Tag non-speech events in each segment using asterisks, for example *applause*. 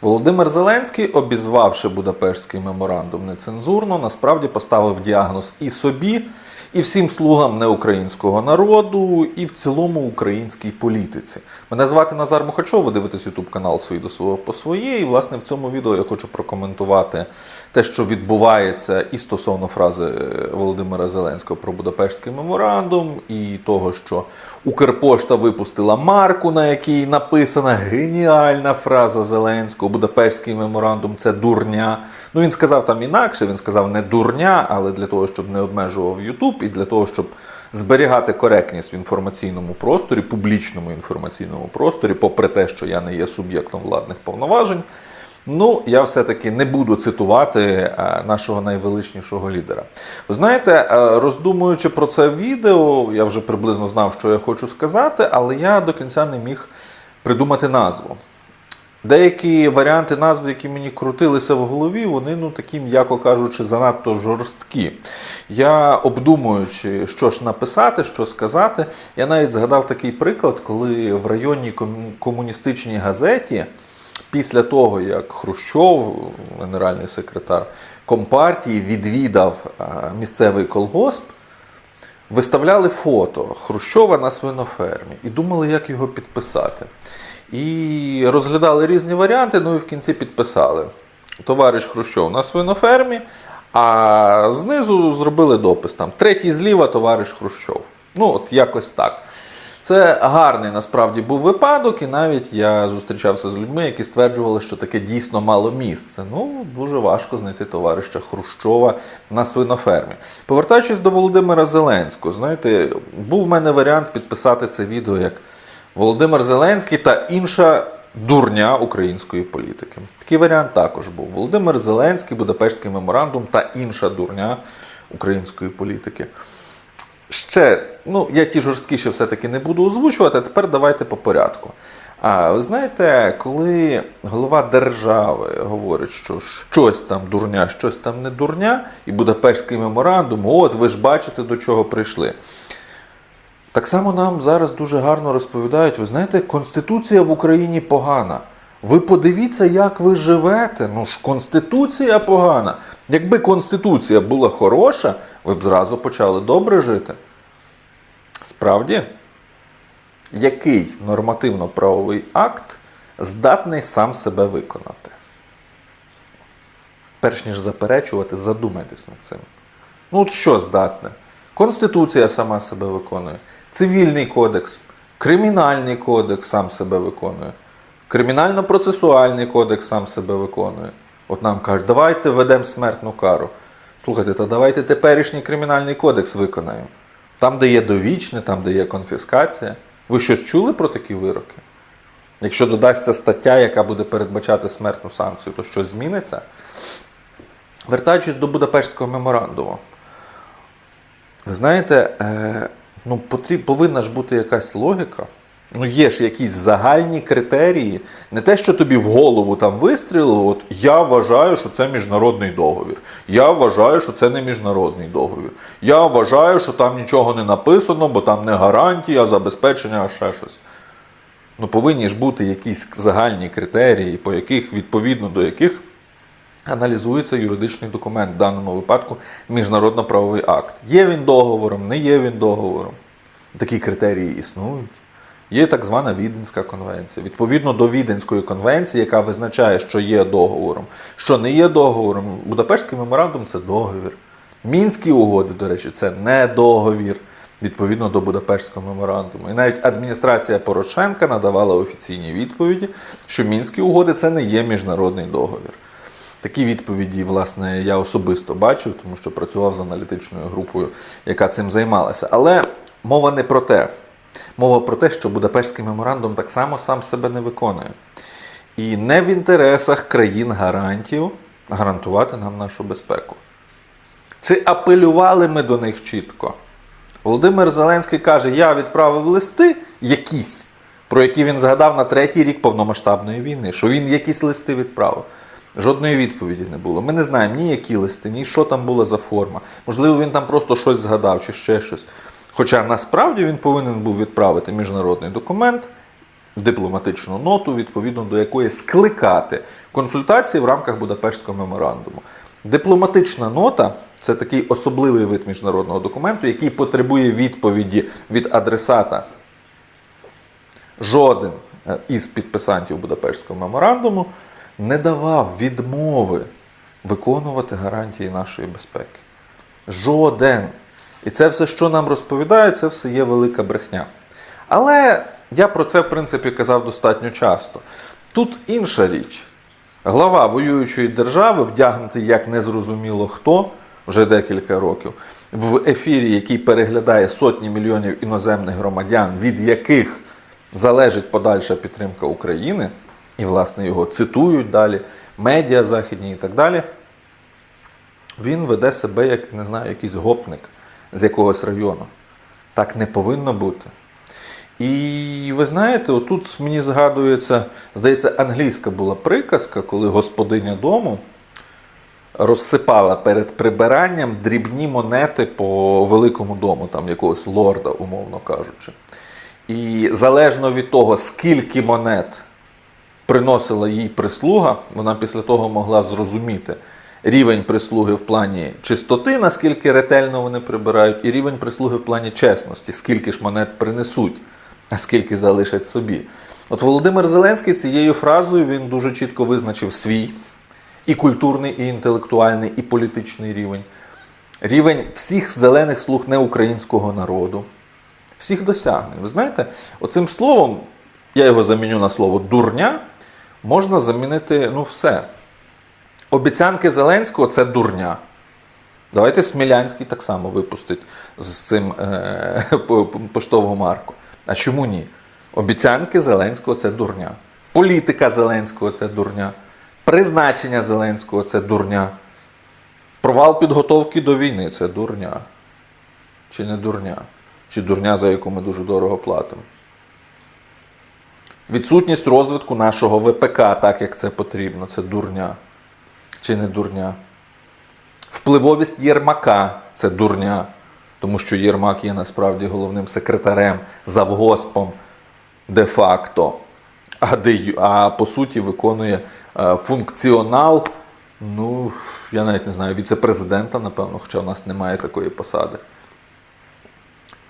Володимир Зеленський, обізвавши Будапештський меморандум нецензурно, насправді поставив діагноз і собі, і всім слугам неукраїнського народу, і в цілому українській політиці. Мене звати Назар Мухачов, ви дивитесь ютуб канал «Свої до свого по своє. І власне в цьому відео я хочу прокоментувати те, що відбувається і стосовно фрази е, Володимира Зеленського про Будапештський меморандум, і того, що Укрпошта випустила марку, на якій написана геніальна фраза Зеленського. Будапештський меморандум це дурня. Ну він сказав там інакше, він сказав не дурня, але для того, щоб не обмежував Ютуб, і для того, щоб зберігати коректність в інформаційному просторі, публічному інформаційному просторі, попри те, що я не є суб'єктом владних повноважень. Ну, я все-таки не буду цитувати е, нашого найвеличнішого лідера. Ви знаєте, е, роздумуючи про це відео, я вже приблизно знав, що я хочу сказати, але я до кінця не міг придумати назву. Деякі варіанти назв, які мені крутилися в голові, вони, ну такі, м'яко кажучи, занадто жорсткі. Я обдумуючи, що ж написати, що сказати, я навіть згадав такий приклад, коли в районній комуністичній газеті, після того, як Хрущов, генеральний секретар Компартії, відвідав місцевий колгосп, виставляли фото Хрущова на свинофермі і думали, як його підписати. І розглядали різні варіанти, ну і в кінці підписали. Товариш Хрущов на свинофермі, а знизу зробили допис там. Третій зліва товариш Хрущов. Ну, от якось так. Це гарний насправді був випадок, і навіть я зустрічався з людьми, які стверджували, що таке дійсно мало місце. Ну, дуже важко знайти товариша Хрущова на свинофермі. Повертаючись до Володимира Зеленського, знаєте, був в мене варіант підписати це відео як Володимир Зеленський та інша дурня української політики. Такий варіант також був. Володимир Зеленський, Будапештський меморандум та інша дурня української політики. Ще, ну, я ті жорсткіші все-таки не буду озвучувати, а тепер давайте по порядку. А ви знаєте, коли голова держави говорить, що щось там дурня, щось там не дурня, і Будапештський меморандум, от ви ж бачите, до чого прийшли. Так само нам зараз дуже гарно розповідають, ви знаєте, Конституція в Україні погана. Ви подивіться, як ви живете. Ну ж Конституція погана. Якби Конституція була хороша, ви б зразу почали добре жити. Справді, який нормативно-правовий акт здатний сам себе виконати? Перш ніж заперечувати, задумайтесь над цим. Ну, от що здатне? Конституція сама себе виконує, Цивільний кодекс, Кримінальний кодекс сам себе виконує, Кримінально-процесуальний кодекс сам себе виконує. От нам кажуть, давайте введемо смертну кару. Слухайте, та давайте теперішній кримінальний кодекс виконаємо. Там, де є довічне, там, де є конфіскація. Ви щось чули про такі вироки? Якщо додасться стаття, яка буде передбачати смертну санкцію, то щось зміниться? Вертаючись до Будапештського меморандуму. Ви знаєте, е, ну, потріб, повинна ж бути якась логіка. Ну, є ж якісь загальні критерії. Не те, що тобі в голову там вистрілило, от я вважаю, що це міжнародний договір. Я вважаю, що це не міжнародний договір. Я вважаю, що там нічого не написано, бо там не гарантія, забезпечення, а ще щось. Ну, повинні ж бути якісь загальні критерії, по яких, відповідно до яких аналізується юридичний документ, в даному випадку міжнародно-правовий акт. Є він договором, не є він договором. Такі критерії існують. Є так звана Віденська конвенція. Відповідно до Віденської конвенції, яка визначає, що є договором, що не є договором. Будапештський меморандум це договір. Мінські угоди, до речі, це не договір відповідно до Будапештського меморандуму. І навіть адміністрація Порошенка надавала офіційні відповіді, що мінські угоди це не є міжнародний договір. Такі відповіді, власне, я особисто бачив, тому що працював з аналітичною групою, яка цим займалася. Але мова не про те. Мова про те, що Будапештський меморандум так само сам себе не виконує. І не в інтересах країн гарантів гарантувати нам нашу безпеку. Чи апелювали ми до них чітко? Володимир Зеленський каже: я відправив листи якісь, про які він згадав на третій рік повномасштабної війни, що він якісь листи відправив. Жодної відповіді не було. Ми не знаємо ні які листи, ні що там була за форма. Можливо, він там просто щось згадав чи ще щось. Хоча насправді він повинен був відправити міжнародний документ, дипломатичну ноту, відповідно до якої скликати консультації в рамках Будапештського меморандуму. Дипломатична нота це такий особливий вид міжнародного документу, який потребує відповіді від адресата. Жоден е, із підписантів Будапештського меморандуму не давав відмови виконувати гарантії нашої безпеки. Жоден. І це все, що нам розповідають, це все є велика брехня. Але я про це, в принципі, казав достатньо часто. Тут інша річ. Глава воюючої держави, вдягнутий як незрозуміло хто вже декілька років, в ефірі, який переглядає сотні мільйонів іноземних громадян, від яких залежить подальша підтримка України, і, власне, його цитують далі, медіа західні і так далі. Він веде себе як, не знаю, якийсь гопник з якогось району. Так не повинно бути. І ви знаєте, отут мені згадується, здається, англійська була приказка, коли господиня дому розсипала перед прибиранням дрібні монети по великому дому, там якогось лорда, умовно кажучи. І залежно від того, скільки монет приносила їй прислуга, вона після того могла зрозуміти рівень прислуги в плані чистоти, наскільки ретельно вони прибирають, і рівень прислуги в плані чесності, скільки ж монет принесуть, а скільки залишать собі. От Володимир Зеленський цією фразою він дуже чітко визначив свій і культурний, і інтелектуальний, і політичний рівень. Рівень всіх зелених слуг неукраїнського народу, всіх досягнень. Ви знаєте, оцим словом, я його заміню на слово дурня, можна замінити ну, все. Обіцянки Зеленського це дурня. Давайте Смілянський так само випустить з цим е, *laughs* по- по- поштову марку. А чому ні? Обіцянки Зеленського це дурня. Політика Зеленського це дурня. Призначення Зеленського це дурня. Провал підготовки до війни це дурня. Чи не дурня? Чи дурня, за яку ми дуже дорого платимо? Відсутність розвитку нашого ВПК, так як це потрібно, це дурня. Чи не дурня? Впливовість Єрмака це дурня, тому що Єрмак є насправді головним секретарем, завгоспом де-факто, а, де, а по суті виконує е, функціонал, ну, я навіть не знаю, віце-президента, напевно, хоча в нас немає такої посади.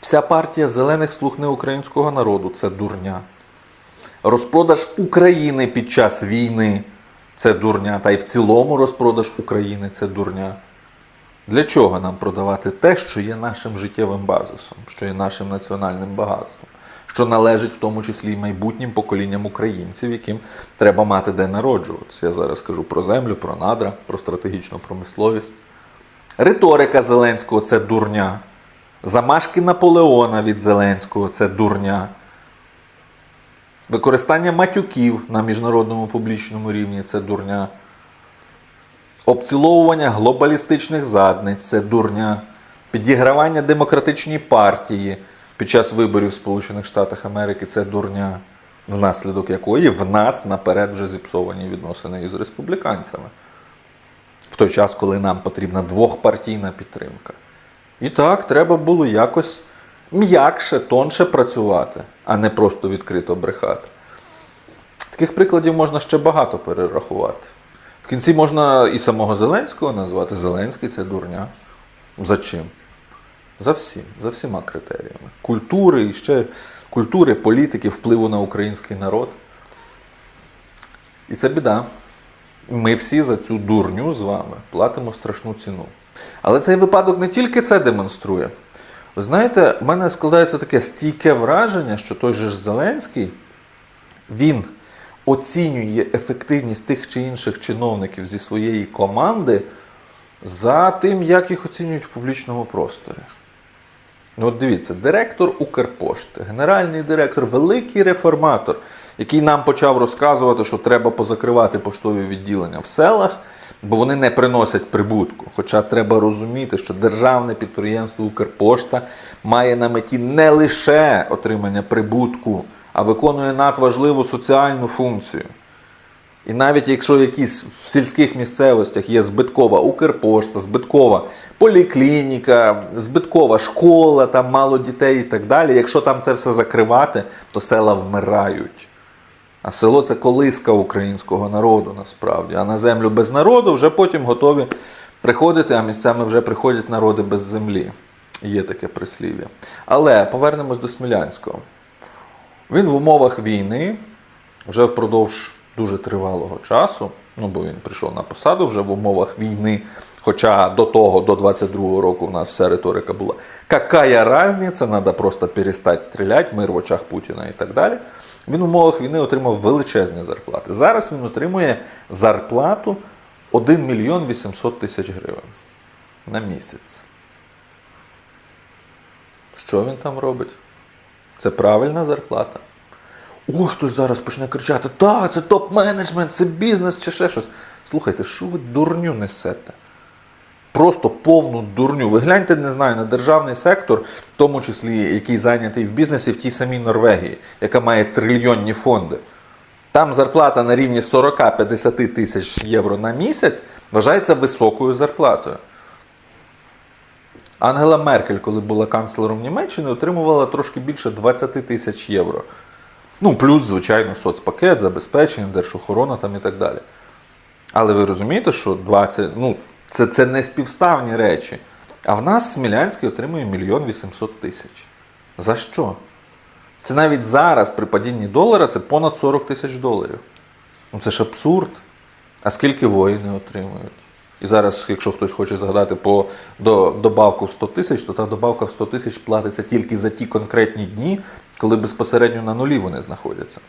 Вся партія зелених слуг неукраїнського народу це дурня. Розпродаж України під час війни це дурня. Та й в цілому розпродаж України це дурня. Для чого нам продавати те, що є нашим життєвим базисом, що є нашим національним багатством, що належить в тому числі й майбутнім поколінням українців, яким треба мати де народжуватися. Я зараз кажу про землю, про надра, про стратегічну промисловість. Риторика Зеленського це дурня. Замашки Наполеона від Зеленського це дурня. Використання матюків на міжнародному публічному рівні це дурня. Обціловування глобалістичних задниць це дурня. Підігравання демократичній партії під час виборів в Сполучених Штатах Америки це дурня, внаслідок якої в нас наперед вже зіпсовані відносини із республіканцями. В той час, коли нам потрібна двохпартійна підтримка. І так, треба було якось м'якше, тонше працювати, а не просто відкрито брехати. Таких прикладів можна ще багато перерахувати. В кінці можна і самого Зеленського назвати. Зеленський це дурня. За чим? За всім, за всіма критеріями. Культури і ще культури, політики, впливу на український народ. І це біда. Ми всі за цю дурню з вами платимо страшну ціну. Але цей випадок не тільки це демонструє. Ви знаєте, в мене складається таке стійке враження, що той же Зеленський, він оцінює ефективність тих чи інших чиновників зі своєї команди за тим, як їх оцінюють в публічному просторі. Ну, от дивіться, директор Укрпошти, генеральний директор, великий реформатор, який нам почав розказувати, що треба позакривати поштові відділення в селах, бо вони не приносять прибутку. Хоча треба розуміти, що державне підприємство Укрпошта має на меті не лише отримання прибутку, а виконує надважливу соціальну функцію. І навіть якщо якісь в сільських місцевостях є збиткова Укрпошта, збиткова поліклініка, збиткова школа, там мало дітей і так далі. Якщо там це все закривати, то села вмирають. А село це колиска українського народу насправді. А на землю без народу вже потім готові приходити, а місцями вже приходять народи без землі. Є таке прислів'я. Але повернемось до Смілянського. Він в умовах війни вже впродовж дуже тривалого часу, ну бо він прийшов на посаду вже в умовах війни. Хоча до того, до 22-го року, в нас вся риторика була. Какая разниця, треба просто перестати стріляти, мир в очах Путіна і так далі. Він в умовах війни отримав величезні зарплати. Зараз він отримує зарплату 1 мільйон 800 тисяч гривень на місяць. Що він там робить? Це правильна зарплата. Ой, хтось зараз почне кричати: так, це топ-менеджмент, це бізнес чи ще щось. Слухайте, що ви дурню несете? Просто повну дурню. Ви гляньте, не знаю, на державний сектор, в тому числі який зайнятий в бізнесі в тій самій Норвегії, яка має трильйонні фонди. Там зарплата на рівні 40-50 тисяч євро на місяць вважається високою зарплатою. Ангела Меркель, коли була канцлером Німеччини, отримувала трошки більше 20 тисяч євро. Ну, плюс, звичайно, соцпакет, забезпечення, держохорона там і так далі. Але ви розумієте, що 20, ну, це, це не співставні речі. А в нас Смілянський отримує мільйон 800 тисяч. За що? Це навіть зараз при падінні долара це понад 40 тисяч доларів. Ну це ж абсурд. А скільки воїни отримують? І зараз, якщо хтось хоче згадати по до, добавку в 100 тисяч, то та добавка в 100 тисяч платиться тільки за ті конкретні дні, коли безпосередньо на нулі вони знаходяться.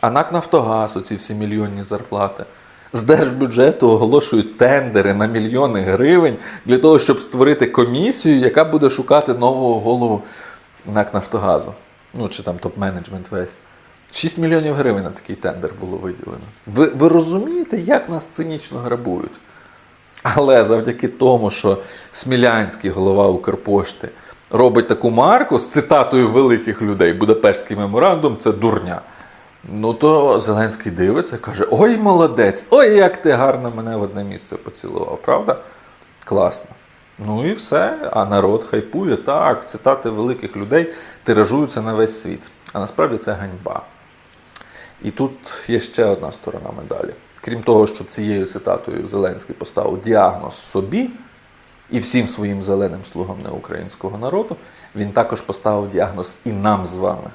А НАК Нафтогаз, оці всі мільйонні зарплати. З держбюджету оголошують тендери на мільйони гривень для того, щоб створити комісію, яка буде шукати нового голову НАК Нафтогазу. Ну, чи там топ-менеджмент весь. 6 мільйонів гривень на такий тендер було виділено. Ви, ви розумієте, як нас цинічно грабують? Але завдяки тому, що Смілянський голова Укрпошти робить таку марку з цитатою великих людей, Будапештський меморандум це дурня. Ну то Зеленський дивиться каже: Ой, молодець! Ой, як ти гарно мене в одне місце поцілував, правда? Класно. Ну і все. А народ хайпує. Так, цитати великих людей тиражуються на весь світ. А насправді це ганьба. І тут є ще одна сторона медалі. Крім того, що цією цитатою Зеленський поставив діагноз собі і всім своїм зеленим слугам неукраїнського народу, він також поставив діагноз і нам з вами.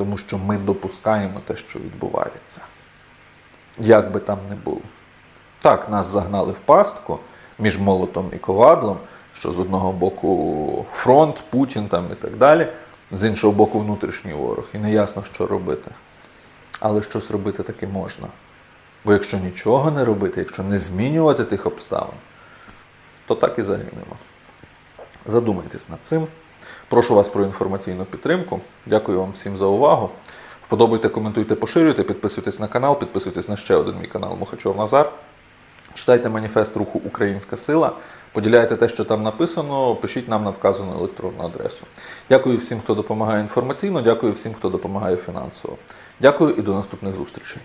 Тому що ми допускаємо те, що відбувається. Як би там не було. Так, нас загнали в пастку між молотом і ковадлом, що з одного боку фронт, Путін там і так далі, з іншого боку, внутрішній ворог. І не ясно, що робити. Але щось робити таки можна. Бо якщо нічого не робити, якщо не змінювати тих обставин, то так і загинемо. Задумайтесь над цим. Прошу вас про інформаційну підтримку. Дякую вам всім за увагу. Вподобайте, коментуйте, поширюйте, підписуйтесь на канал, підписуйтесь на ще один мій канал Мухачов Назар. Читайте маніфест руху Українська сила, поділяйте те, що там написано, пишіть нам на вказану електронну адресу. Дякую всім, хто допомагає інформаційно, дякую всім, хто допомагає фінансово. Дякую і до наступних зустрічей.